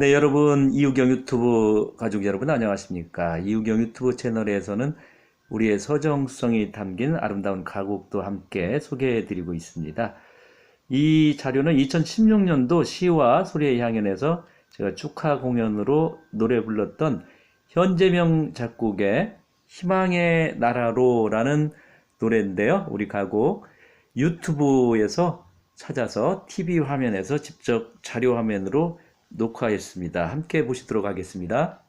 네, 여러분, 이우경 유튜브 가족 여러분 안녕하십니까? 이우경 유튜브 채널에서는 우리의 서정성이 담긴 아름다운 가곡도 함께 소개해 드리고 있습니다. 이 자료는 2016년도 시와 소리의 향연에서 제가 축하 공연으로 노래 불렀던 현재명 작곡의 희망의 나라로라는 노래인데요. 우리 가곡 유튜브에서 찾아서 TV 화면에서 직접 자료 화면으로 녹화했습니다. 함께 보시도록 하겠습니다.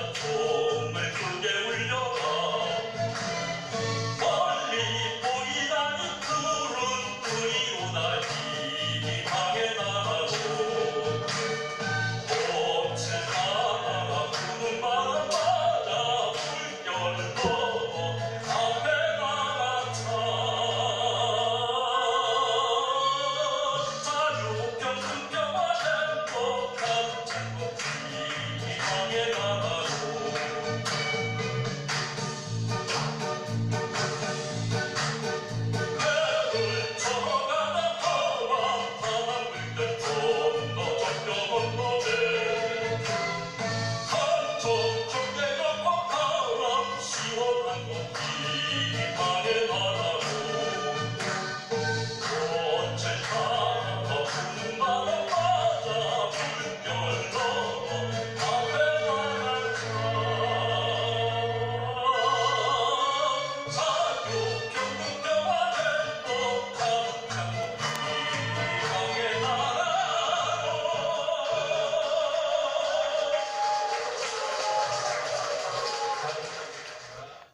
adore.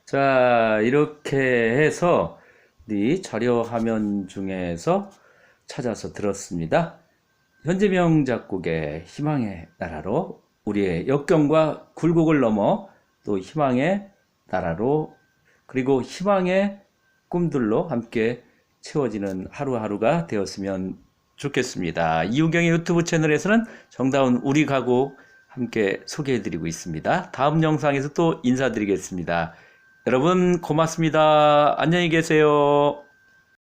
자, 이렇게 해서 우리 자료 화면 중에서 찾아서 들었습니다. 현재명 작곡의 희망의 나라로 우리의 역경과 굴곡을 넘어 또 희망의 나라로 그리고 희망의 꿈들로 함께 채워지는 하루하루가 되었으면 좋겠습니다. 이우경의 유튜브 채널에서는 정다운 우리 가곡 함께 소개해드리고 있습니다. 다음 영상에서 또 인사드리겠습니다. 여러분 고맙습니다. 안녕히 계세요.